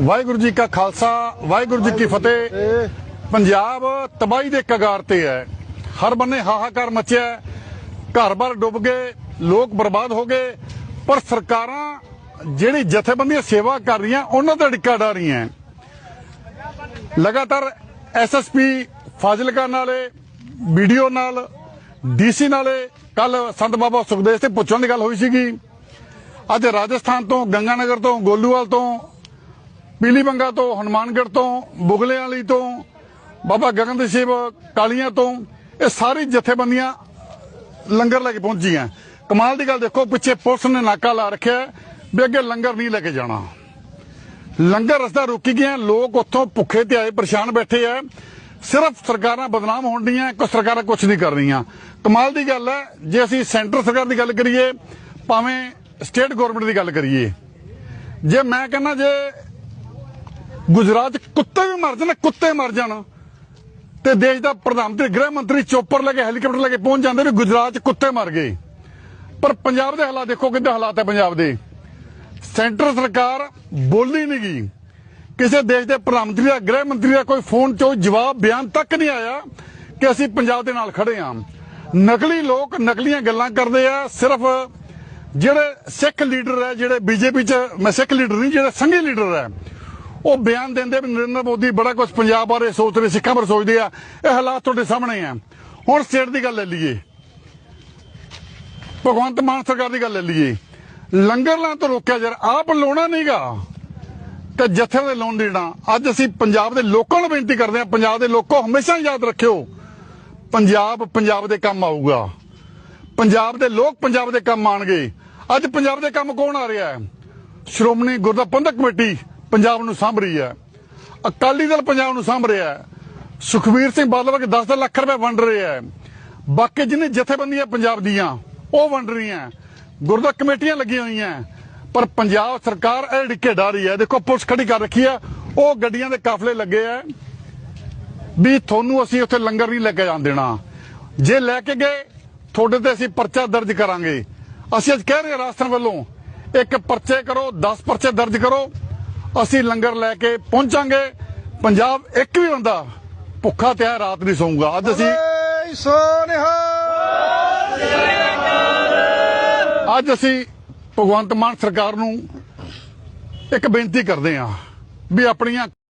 ਵਾਹਿਗੁਰੂ ਜੀ ਕਾ ਖਾਲਸਾ, ਵਾਹਿਗੁਰੂ ਜੀ ਕੀ ਫਤਿਹ। ਪੰਜਾਬ ਤਬਾਹੀ ਦੇ ਕਗਾਰ ਤੇ ਹੈ। ਹਰ ਬੰਨੇ ਹਾਹਾਕਾਰ ਮਚਿਆ ਘਰ-ਬਾਰ ਡੁੱਬ ਗਏ, ਲੋਕ ਬਰਬਾਦ ਹੋ ਗਏ। ਪਰ ਸਰਕਾਰਾਂ ਜਿਹੜੀ ਜਥੇਬੰਦੀਆਂ ਸੇਵਾ ਕਰ ਰਹੀਆਂ, ਉਹਨਾਂ ਦਾ ਡਿੱਕਾ ਡਾ ਰਹੀਆਂ ਲਗਾਤਾਰ ਐਸਐਸਪੀ ਫਾਜ਼ਿਲਕਾ ਨਾਲੇ ਵੀਡੀਓ ਨਾਲ ਡੀਸੀ ਨਾਲੇ ਕੱਲ ਸੰਤ ਬਾਬਾ ਸੁਖਦੇਵ ਤੇ ਪੁੱਛਣ ਦੀ ਗੱਲ ਹੋਈ ਸੀਗੀ। ਅੱਜ ਰਾਜਸਥਾਨ ਤੋਂ, ਗੰਗਾਨਗਰ ਤੋਂ, ਗੋਲੂਵਾਲ ਤੋਂ ਪੀਲੀਬੰਗਾ ਤੋਂ, ਹਨੂਮਾਨਗੜ੍ਹ ਤੋਂ ਬੁਗਲੇ ਵਾਲੀ ਤੋਂ, ਬਾਬਾ ਗਗਨ ਦੇ ਸ਼ਿਵ, ਕਾਲੀਆਂ ਤੋਂ, ਇਹ ਸਾਰੀ ਜਥੇਬੰਦੀਆਂ ਲੰਗਰ ਲੈ ਕੇ ਪਹੁੰਚੀਆਂ। ਕਮਾਲ ਦੀ ਗੱਲ ਦੇਖੋ, ਪਿੱਛੇ ਪੁਲਿਸ ਨੇ ਨਾਕਾ ਲਾ ਰੱਖਿਆ ਵੀ ਅੱਗੇ ਲੰਗਰ ਨਹੀਂ ਲੈ ਕੇ ਜਾਣਾ। ਲੰਗਰ ਰਸਤਾ ਰੁਕੀ ਗਿਆ, ਲੋਕ ਉੱਥੋਂ ਭੁੱਖੇ ਤੇ ਆਏ, ਪਰੇਸ਼ਾਨ ਬੈਠੇ ਆ। ਸਿਰਫ ਸਰਕਾਰਾਂ ਬਦਨਾਮ ਹੋਣ ਦੀਆਂ ਕੋਈ ਸਰਕਾਰਾਂ ਕੁਝ ਨਹੀਂ ਕਰ ਰਹੀਆਂ। ਕਮਾਲ ਦੀ ਗੱਲ ਹੈ, ਜੇ ਅਸੀਂ ਸੈਂਟਰ ਸਰਕਾਰ ਦੀ ਗੱਲ ਕਰੀਏ, ਭਾਵੇਂ ਸਟੇਟ ਗਵਰਨਮੈਂਟ ਦੀ ਗੱਲ ਕਰੀਏ, ਜੇ ਮੈਂ ਕਹਿੰਦਾ ਜੇ ਗੁਜਰਾਤ ਕੁੱਤੇ ਵੀ ਮਰ ਜਾਣ, ਕੁੱਤੇ ਮਰ ਜਾਣ, ਤੇ ਦੇਸ਼ ਦਾ ਪ੍ਰਧਾਨ ਮੰਤਰੀ, ਗ੍ਰਹਿ ਮੰਤਰੀ ਚੋਪਰ ਲੈ ਕੇ ਹੈਲੀਕਾਪਟਰ ਲੈ ਕੇ ਪਹੁੰਚ ਜਾਂਦੇ ਵੀ ਗੁਜਰਾਤ 'ਚ ਕੁੱਤੇ ਮਰ ਗਏ। ਪਰ ਪੰਜਾਬ ਦੇ ਹਾਲਾਤ ਦੇਖੋ ਕਿੱਦਾਂ ਹਾਲਾਤ ਹੈ ਪੰਜਾਬ ਦੇ। ਸੈਂਟਰ ਸਰਕਾਰ ਬੋਲੀ ਨਹੀਂ ਗਈ। ਕਿਸੇ ਦੇਸ਼ ਦੇ ਪ੍ਰਧਾਨ ਮੰਤਰੀ ਦਾ ਗ੍ਰਹਿ ਮੰਤਰੀ ਦਾ ਕੋਈ ਫੋਨ ਚੋਂ ਜਵਾਬ ਬਿਆਨ ਤੱਕ ਨਹੀਂ ਆਇਆ ਕਿ ਅਸੀਂ ਪੰਜਾਬ ਦੇ ਨਾਲ ਖੜੇ ਹਾਂ। ਨਕਲੀ ਲੋਕ ਨਕਲੀਆਂ ਗੱਲਾਂ ਕਰਦੇ ਆ, ਸਿਰਫ ਜਿਹੜੇ ਸਿੱਖ ਲੀਡਰ ਹੈ, ਜਿਹੜੇ ਬੀਜੇਪੀ ਚ ਮੈਂ ਸਿੱਖ ਲੀਡਰ ਨਹੀਂ, ਜਿਹੜੇ ਸੰਘੀ ਲੀਡਰ ਹੈ, ਉਹ ਬਿਆਨ ਦਿੰਦੇ ਵੀ ਨਰਿੰਦਰ ਮੋਦੀ ਬੜਾ ਕੁਝ ਪੰਜਾਬ ਬਾਰੇ ਸੋਚ ਰਹੇ, ਸਿੱਖਾਂ ਬਾਰੇ ਸੋਚਦੇ ਆ, ਇਹ ਹਾਲਾਤ ਤੁਹਾਡੇ ਸਾਹਮਣੇ ਆ। ਹੁਣ ਸਟੇਟ ਦੀ ਗੱਲ ਲੈ ਲਈਏ। ਭਗਵੰਤ ਮਾਨ ਸਰਕਾਰ ਦੀ ਗੱਲ ਲੈ ਲਈਏ। ਲੰਗਰ ਲਾਂ ਤੋਂ ਰੋਕਿਆ ਯਾਰ ਆਪ ਲਾਉਣਾ ਨਹੀਂਗਾ ਤੇ ਜੱਥੇ ਦੇ ਲੋਨ ਦੇਣਾ ਅੱਜ ਅਸੀਂ ਪੰਜਾਬ ਦੇ ਲੋਕਾਂ ਨੂੰ ਬੇਨਤੀ ਕਰਦੇ ਹਾਂ ਪੰਜਾਬ ਦੇ ਲੋਕੋ ਹਮੇਸ਼ਾ ਯਾਦ ਰੱਖਿਓ, ਪੰਜਾਬ ਪੰਜਾਬ ਦੇ ਕੰਮ ਆਊਗਾ। ਪੰਜਾਬ ਦੇ ਲੋਕ ਪੰਜਾਬ ਦੇ ਕੰਮ ਆਣਗੇ। ਅੱਜ ਪੰਜਾਬ ਦੇ ਕੰਮ ਕੌਣ ਆ ਰਿਹਾ ਹੈ? ਸ਼੍ਰੋਮਣੀ ਗੁਰਦੁਆਰਾ ਪ੍ਰਬੰਧਕ ਕਮੇਟੀ ਪੰਜਾਬ ਨੂੰ ਸਾਂਭ ਰਹੀ ਹੈ। ਅਕਾਲੀ ਦਲ ਪੰਜਾਬ ਨੂੰ ਸਾਂਭ ਰਿਹਾ ਹੈ। ਸੁਖਵੀਰ ਸਿੰਘ ਬਾਦਲ ਵਰਗੇ 10 ਲੱਖ ਰੁਪਏ ਵੰਡ ਰਹੇ ਹੈ। ਬਾਕੀ ਜਿਹਨੇ ਜਥੇਬੰਦੀਆਂ ਪੰਜਾਬ ਦੀਆਂ, ਉਹ ਵੰਡ ਰਹੀਆਂ ਗੁਰਦੁਆਰਾ ਕਮੇਟੀਆਂ ਲੱਗੀਆਂ ਹੋਈਆਂ ਪਰ ਪੰਜਾਬ ਸਰਕਾਰ ਇਹ ਡਿੱਕੇ ਡਾ ਰਹੀ ਹੈ, ਦੇਖੋ ਪੁਲਿਸ ਖੜੀ ਕਰ ਰੱਖੀ ਹੈ। ਉਹ ਗੱਡੀਆਂ ਦੇ ਕਾਫਲੇ ਲੱਗੇ ਆ ਵੀ ਤੁਹਾਨੂੰ ਅਸੀਂ ਉੱਥੇ ਲੰਗਰ ਨਹੀਂ ਲੈ ਕੇ ਜਾਣ ਦੇਣਾ। ਜੇ ਲੈ ਕੇ ਗਏ ਤੁਹਾਡੇ ਤੇ ਅਸੀਂ ਪਰਚਾ ਦਰਜ ਕਰਾਂਗੇ। ਅਸੀਂ ਅੱਜ ਕਹਿ ਰਹੇ ਹਾਂ ਰਾਜਸਥਾਨ ਵੱਲੋਂ ਇੱਕ ਪਰਚੇ ਕਰੋ 10 ਪਰਚੇ ਦਰਜ ਕਰੋ ਅਸੀਂ ਲੰਗਰ ਲੈ ਕੇ ਪਹੁੰਚਾਂਗੇ। ਪੰਜਾਬ ਇੱਕ ਵੀ ਬੰਦਾ ਭੁੱਖਾ ਤੇ ਰਾਤ ਨਹੀਂ ਸੌਂਗਾ ਅੱਜ ਅਸੀਂ ਅੱਜ ਅਸੀਂ ਭਗਵੰਤ ਮਾਨ ਸਰਕਾਰ ਨੂੰ ਇੱਕ ਬੇਨਤੀ ਕਰਦੇ ਹਾਂ ਵੀ ਆਪਣੀਆਂ